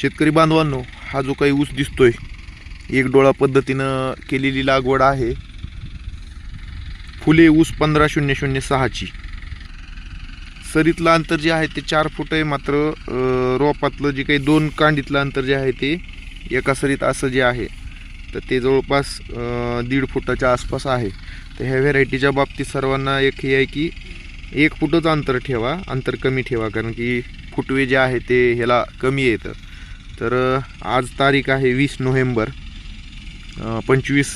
शेतकरी बांधवांनो हा जो काही ऊस दिसतोय एक डोळा पद्धतीनं केलेली लागवड आहे. फुले ऊस पंधरा शून्य शून्य सहाची. सरीतलं अंतर जे आहे ते चार फूट आहे मात्र रोपातलं जे काही दोन कांडीतलं अंतर जे आहे ते एका सरीत असं जे आहे तर ते जवळपास दीड फुटाच्या आसपास आहे. तर ह्या व्हेरायटीच्या बाबतीत सर्वांना एक हे आहे की एक फुटच अंतर ठेवा अंतर कमी ठेवा कारण की फुटवे जे आहे ते ह्याला कमी येतं. तर आज तारीख आहे वीस नोव्हेंबर पंचवीस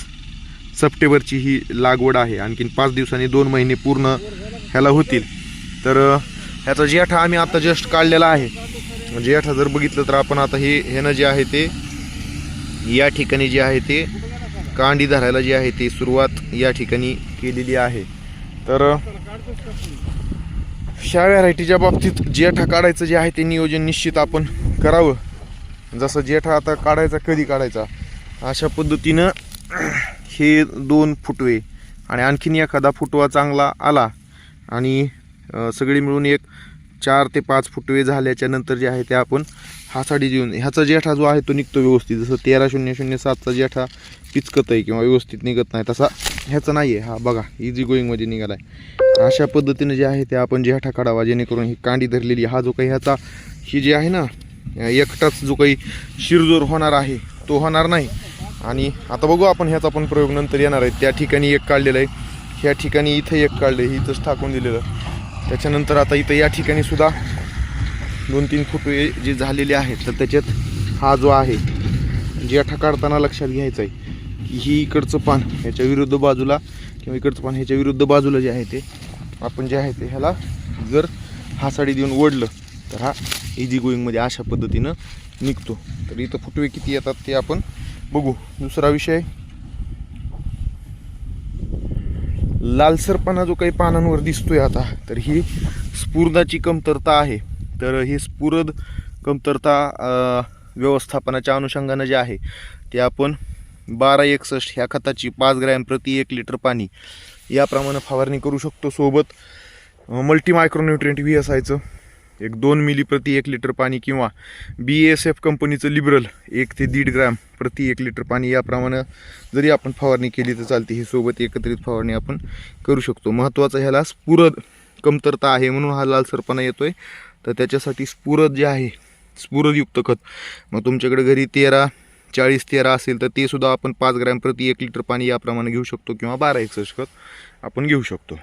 सप्टेंबरची ही लागवड आहे. आणखीन पाच दिवसांनी दोन महिने पूर्ण ह्याला होतील. तर ह्याचा जेठा आम्ही आता जस्ट काढलेला आहे. जेठा जर बघितलं तर आपण आता हे ह्यानं जे आहे ते या ठिकाणी जे आहे ते कांडी धरायला जी आहे ती सुरुवात या ठिकाणी केलेली आहे. तर ह्या व्हरायटीच्या बाबतीत जेठा काढायचं जे आहे ते नियोजन निश्चित आपण करावं. जसं जेठा आता काढायचा कधी काढायचा? अशा पद्धतीनं हे दोन फुटवे आणि आणखीन एखादा फुटवा चांगला आला आणि सगळी सगळे मिळून एक चार ते पाच फुटवे झाल्याच्यानंतर जे आहे ते आपण हासाडी देऊन ह्याचा जेठा जो आहे तो निघतो व्यवस्थित. जसं तेरा शून्य शून्य सातचा जेठा पिचकत आहे किंवा व्यवस्थित निघत नाही तसा ह्याचा नाही आहे हा बघा इझी गोईंगमध्ये निघाला आहे अशा पद्धतीनं जे आहे ते आपण जेठा काढावा जेणेकरून ही कांडी धरलेली हा जो काही ह्याचा ही जी आहे ना एकटाच जो काही शिरजोर होणार आहे तो होणार नाही. आणि आता बघू आपण ह्याचा पण प्रयोग नंतर येणार आहे. त्या ठिकाणी एक काढलेलं आहे. ह्या ठिकाणी इथं एक काढलं आहे इथंच टाकून दिलेलं. त्याच्यानंतर आता इथं या ठिकाणी सुद्धा दोन तीन फुटवे जे झालेले आहेत तर त्याच्यात हा जो आहे जेठा काढताना लक्षात घ्यायचं आहे की ही इकडचं पान ह्याच्या विरुद्ध बाजूला किंवा इकडचं पान ह्याच्या विरुद्ध बाजूला जे आहे ते आपण जे आहे ते ह्याला जर हा साडी देऊन ओढलं तर हा इझी गोईंगमध्ये अशा पद्धतीनं निघतो. तर इथं फुटवे किती येतात ते आपण बघू. दुसरा विषय. लालसरपणा जो काही पानांवर दिसतोय आता तर ही स्फुरदाची कमतरता आहे. तर ही स्फुरद कमतरता व्यवस्थापनाच्या अनुषंगानं जे आहे ते आपण बारा एकसष्ट ह्या खताची पाच ग्रॅम प्रति एक लिटर पाणी याप्रमाणे फवारणी करू शकतो. सोबत मल्टी मायक्रोन्युट्रिएंट व्ही असायचं एक दोन मिली प्रति एक लिटर पाणी किंवा बी एस एफ कंपनीचं लिबरल एक ते दीड ग्रॅम प्रति एक लिटर पाणी याप्रमाणे जरी आपण फवारणी केली तर चालते. ही सोबत एकत्रित फवारणी आपण करू शकतो. महत्त्वाचं ह्याला स्फुरद कमतरता आहे म्हणून हा लालसरपणा येतोय. तर त्याच्यासाठी स्फुरद जे आहे स्फुरदयुक्त खत. मग तुमच्याकडे घरी तेरा चाळीस तेरा असेल तर ते सुद्धा आपण पाच ग्रॅम प्रति एक लिटर पाणी याप्रमाणे घेऊ शकतो किंवा बारा एकसष्ट खत आपण घेऊ शकतो.